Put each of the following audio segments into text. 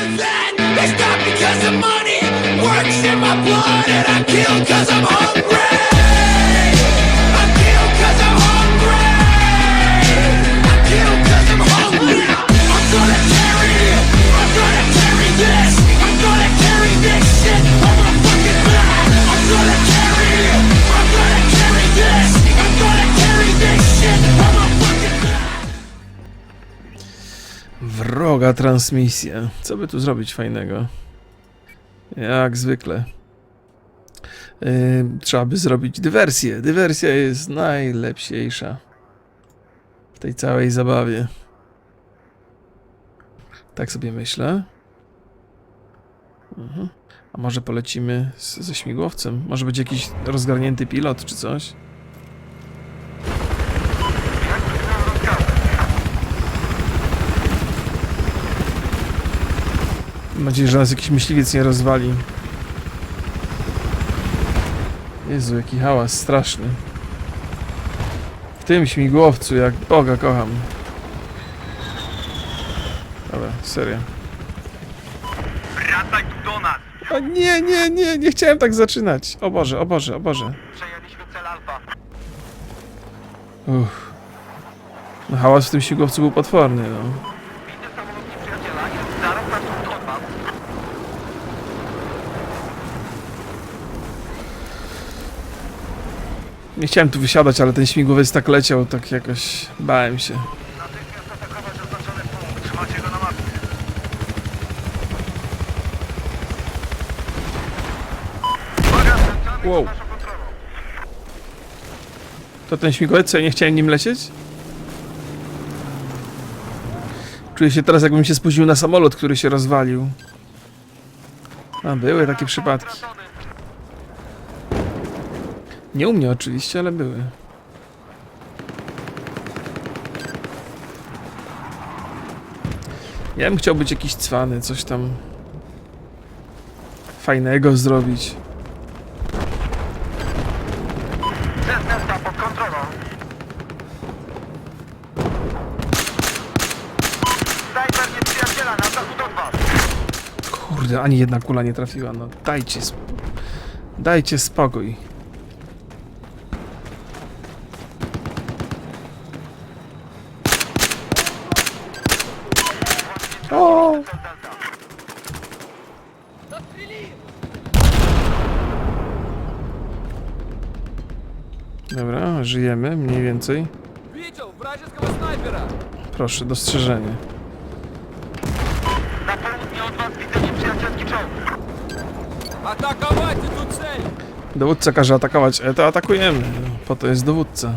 They stop because of money. Works in my blood, and I kill cause I'm hungry. Wroga transmisja. Co by tu zrobić fajnego? Jak zwykle. Yy, trzeba by zrobić dywersję. Dywersja jest najlepsiejsza w tej całej zabawie. Tak sobie myślę. Mhm. A może polecimy z, ze śmigłowcem? Może być jakiś rozgarnięty pilot czy coś? Mam nadzieję, że nas jakiś myśliwiec nie rozwali. Jezu, jaki hałas straszny. W tym śmigłowcu, jak Boga kocham. Dobra, serio. Wracaj tu do nas! O nie, nie, nie, nie chciałem tak zaczynać. O Boże, o Boże, o Boże. Przejęliśmy cel Alfa. Uff. No hałas w tym śmigłowcu był potworny, no. Widzę samolot nieprzyjaciela, jest zaraz na wschód od was. Nie chciałem tu wysiadać, ale ten śmigłowiec tak leciał, tak jakoś bałem się. Wow. To ten śmigłowiec, co ja nie chciałem nim lecieć? Czuję się teraz, jakbym się spóźnił na samolot, który się rozwalił. A, były takie przypadki. Nie u mnie oczywiście, ale były. Ja bym chciał być jakiś cwany, coś tam fajnego zrobić. Cel Delta pod kontrolą. Snajper nieprzyjaciela na zachód od was. Kurde, ani jedna kula nie trafiła. No dajcie sp- Dajcie spokój. Dobra, żyjemy mniej więcej. Proszę, dostrzeżenie. Na południe od. Atakować! Dowódca każe atakować, e to atakujemy. Po to jest dowódca.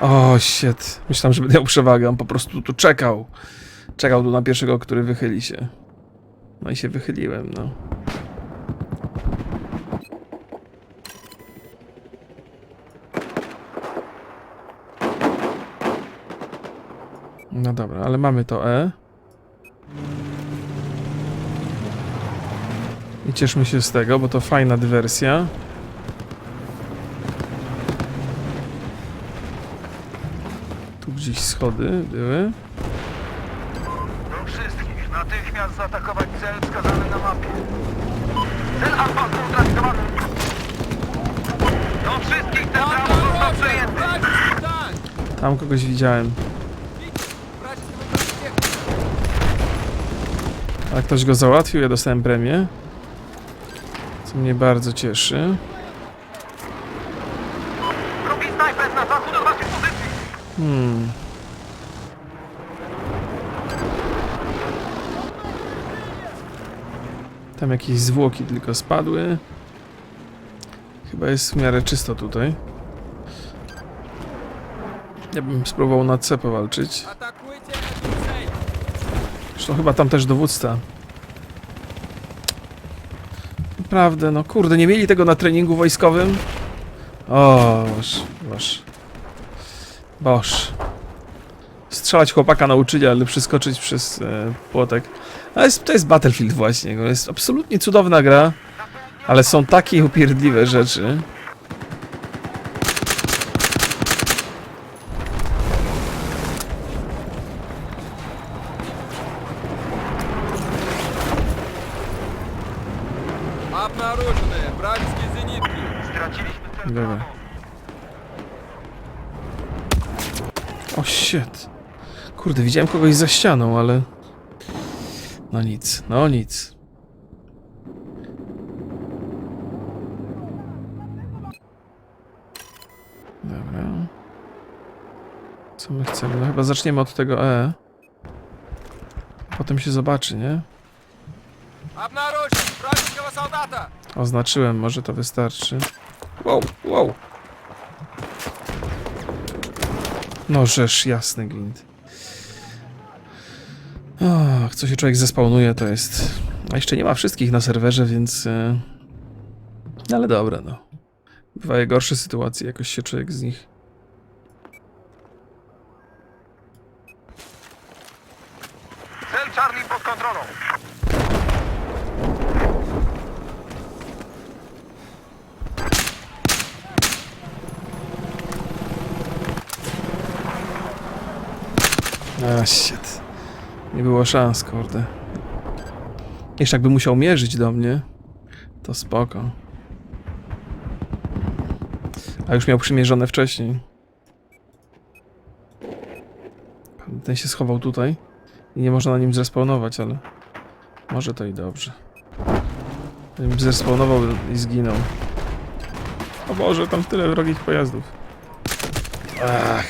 O, shit. Myślałem, że będę miał przewagę. On po prostu tu czekał. Czekał tu na pierwszego, który wychyli się. No i się wychyliłem, no. No dobra, ale mamy to E. I cieszmy się z tego, bo to fajna dywersja. Tu gdzieś schody były. Do wszystkich natychmiast zaatakować cel wskazany na mapie. Cel alfa utraktowany. Do wszystkich ten tam tak, został tak, przejęty. Tak, tam kogoś widziałem. A ktoś go załatwił, ja dostałem premię. Co mnie bardzo cieszy. Hmm. Tam jakieś zwłoki tylko spadły. Chyba jest w miarę czysto tutaj. Ja bym spróbował na C powalczyć. Zresztą chyba tam też dowódca. Naprawdę, no kurde, nie mieli tego na treningu wojskowym? O, wasz, wasz. Boż. Strzelać chłopaka nauczyli, ale przeskoczyć przez e, płotek. Ale jest, to jest Battlefield właśnie. Jest absolutnie cudowna gra, ale są takie upierdliwe rzeczy. Dobra. O shit. Kurde, widziałem kogoś za ścianą, ale... No nic, no nic. Dobra. Co my chcemy? No chyba zaczniemy od tego E. Potem się zobaczy, nie? Oznaczyłem, może to wystarczy. Wow, wow. No rzesz, jasny gwint. Och, co się człowiek zespawnuje, to jest... A jeszcze nie ma wszystkich na serwerze, więc... e, Ale dobra, no. Bywają gorsze sytuacje, jakoś się człowiek z nich... Cel Charlie pod kontrolą. A, shit. Nie było szans, kurde. Jeszcze jakby musiał mierzyć do mnie, to spoko. A już miał przymierzone wcześniej. Ten się schował tutaj i nie można na nim zrespawnować, ale może to i dobrze. Gdybym zrespawnował i zginął. O Boże, tam tyle wrogich pojazdów. Ach.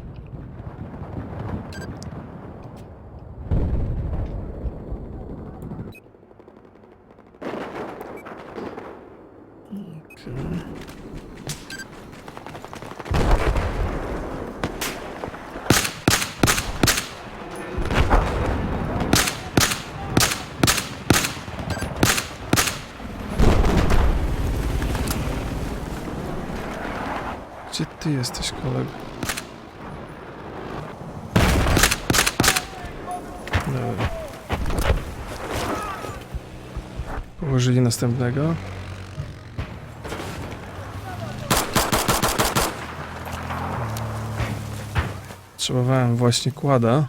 ty jesteś, kolego? Dobra. Położyli następnego. Potrzebowałem właśnie kłada.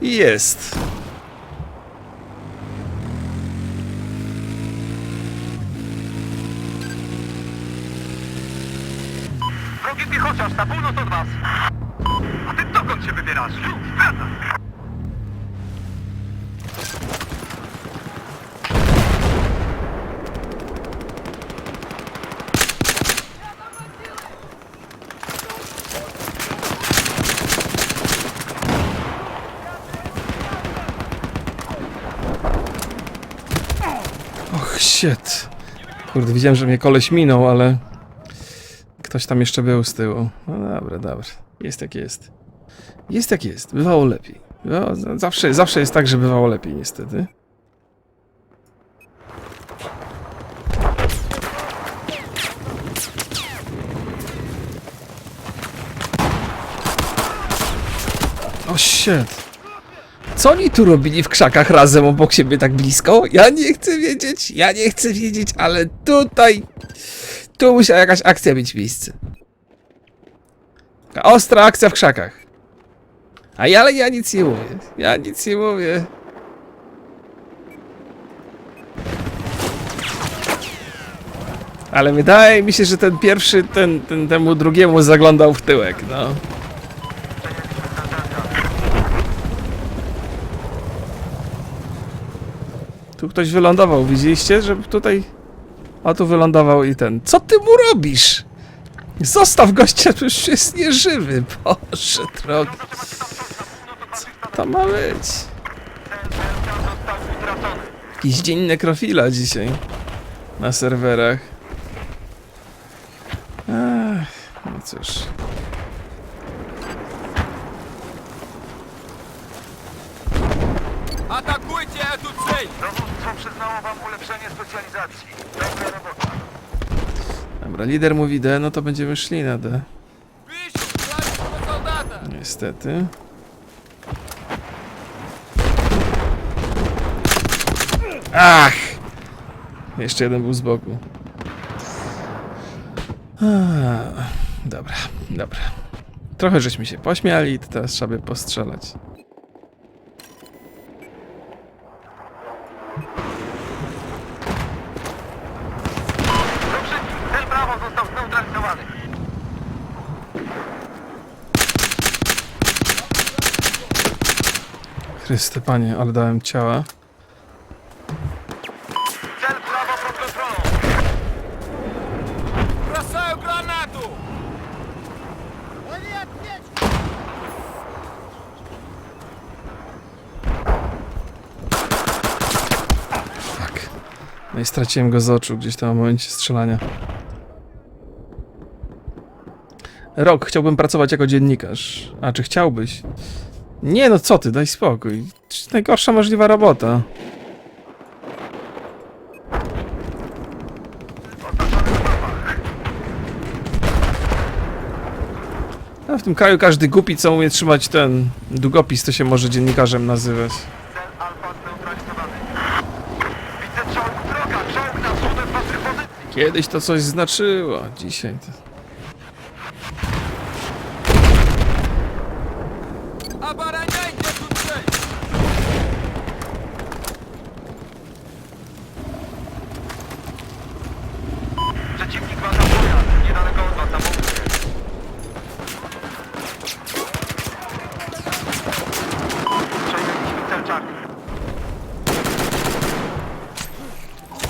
Jest. Na północ od was. A ty dokąd się wybierasz? Wracaj. Shit. Kurde, widziałem, że mnie koleś minął, ale... Ktoś tam jeszcze był z tyłu. No dobra, dobra. Jest jak jest. Jest jak jest. Bywało lepiej. Bywało, zawsze, zawsze jest tak, że bywało lepiej, niestety. O shit. Co oni tu robili w krzakach razem obok siebie tak blisko? Ja nie chcę wiedzieć, ja nie chcę wiedzieć, ale tutaj... Tu musiała jakaś akcja mieć miejsce. Ostra akcja w krzakach. A ja, ale ja nic nie mówię. Ja nic nie mówię. Ale wydaje mi się, że ten pierwszy, ten, ten temu drugiemu zaglądał w tyłek, no. Tu ktoś wylądował, widzieliście, że tutaj... A tu wylądował i ten... Co ty mu robisz? Zostaw gościa, już jest nieżywy. Boże drogi. Co to ma być? Jakiś dzień nekrofila dzisiaj. Na serwerach. Ach, no cóż. socjalizacji. Dobra robota. Dobra, lider mówi D, no to będziemy szli na D. Niestety. Ach! Jeszcze jeden był z boku. Ah, dobra, dobra. Trochę żeśmy się pośmiali, to teraz trzeba by postrzelać. Chryste panie, ale dałem ciała. Cel prawo pod kontrolą. Бросаю гранату! Tak. No i straciłem go z oczu gdzieś tam w momencie strzelania. Rok, chciałbym pracować jako dziennikarz. A czy chciałbyś? Nie no co ty, daj spokój. Najgorsza możliwa robota. A w tym kraju każdy głupi, co umie trzymać ten długopis, to się może dziennikarzem nazywać. Kiedyś to coś znaczyło, dzisiaj to...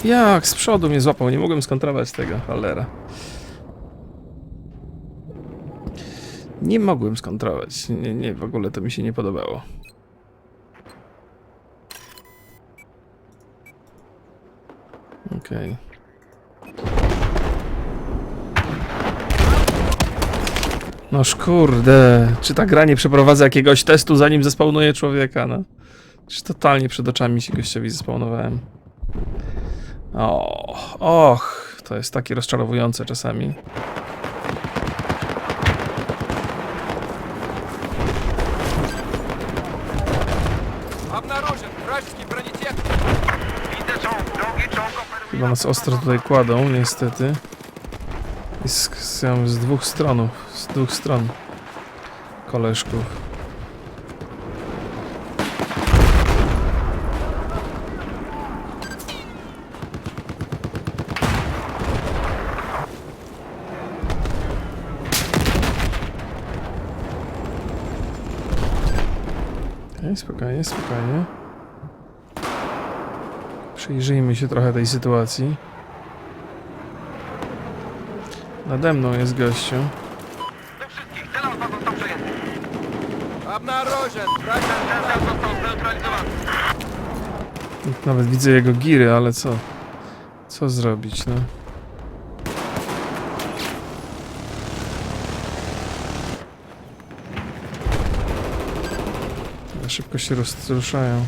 Jak z przodu mnie złapał, nie mogłem skontrować tego, cholera. Nie mogłem skontrować. Nie, nie, w ogóle to mi się nie podobało. Okej. Noż kurde, czy ta gra nie przeprowadza jakiegoś testu zanim zespawnuje człowieka, no? Czy totalnie przed oczami się gościowi zespawnowałem. O, och, to jest takie rozczarowujące czasami. Chyba nas ostro tutaj kładą, niestety. I z, z, z dwóch stron, z dwóch stron koleżków. Spokojnie, spokojnie. Przyjrzyjmy się trochę tej sytuacji. Nade mną jest gościu. Do wszystkich, cel alfa został przejęty. Cel został zneutralizowany. Nawet widzę jego giry, ale co? Co zrobić, no? Szybko się rozruszają.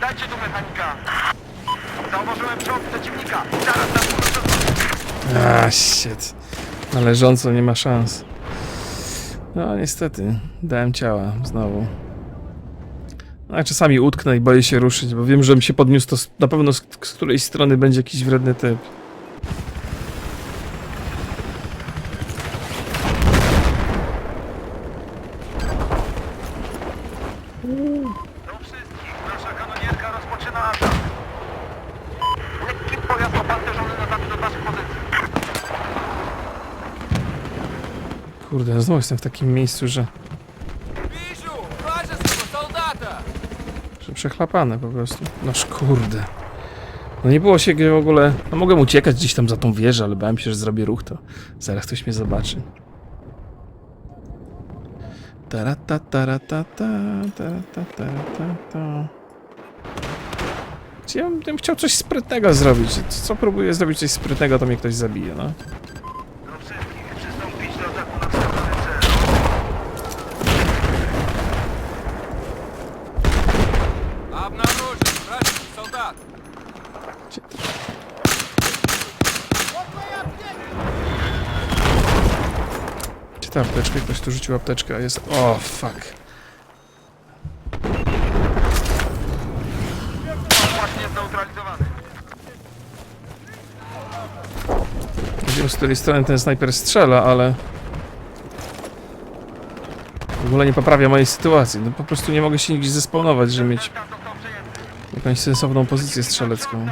Dajcie tu mechanika. Zauważyłem czołg przeciwnika. Zaraz na. A, shit. Należąco nie ma szans. No, niestety. Dałem ciała znowu. A czasami utknę i boję się ruszyć, bo wiem, że mi się podniósł, to na pewno z, z którejś strony będzie jakiś wredny typ. Do wszystkich, nasza kanonierka rozpoczyna atak. Lekki pojazd opancerzony na zachód od waszych pozycji. Kurde, znowu jestem w takim miejscu, że... Że przechlapane po prostu. Noż kurde. No nie było się w ogóle... No mogłem uciekać gdzieś tam za tą wieżę, ale bałem się, że zrobię ruch, to zaraz ktoś mnie zobaczy. Tarata, tarata, tarata, tarata, ja bym chciał coś sprytnego zrobić. Co próbuję zrobić coś sprytnego, to mnie ktoś zabije, no. Ta apteczka? Ktoś tu rzucił apteczkę, jest... O, fuck. Właśnie zneutralizowany. Nie wiem, z której strony ten snajper strzela, ale... ogóle nie poprawia mojej sytuacji. No po prostu nie mogę się nigdzie zespawnować, żeby mieć jakąś sensowną pozycję strzelecką.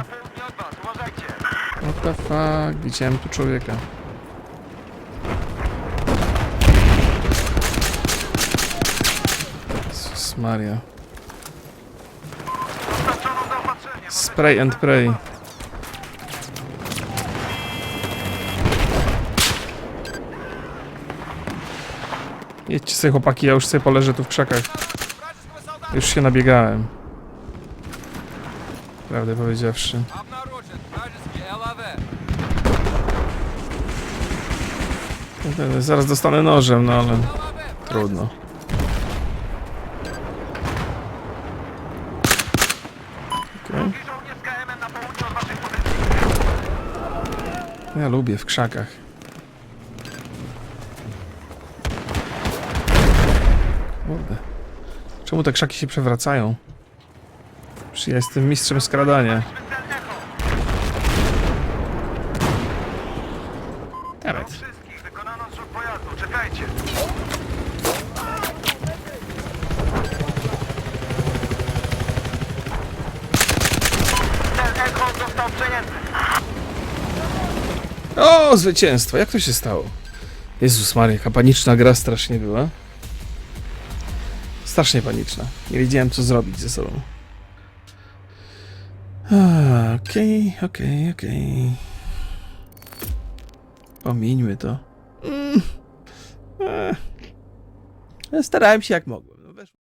What the fuck? Widziałem tu człowieka. Jezus Maria. Spray and pray. Jedźcie sobie chłopaki, ja już sobie poleżę tu w krzakach. Już się nabiegałem. Prawdę powiedziawszy. Zaraz dostanę nożem, no ale trudno. Ja lubię w krzakach. Kurde. Czemu te krzaki się przewracają? Przecież ja jestem mistrzem skradania. Czekajcie. Cel Echo został przejęty. O, zwycięstwo! Jak to się stało? Jezus Maria, jaka paniczna gra strasznie była. Strasznie paniczna. Nie wiedziałem, co zrobić ze sobą. Okej, okej, okej. Pomińmy to. Mm. Eh. Starałem się jak mogłem.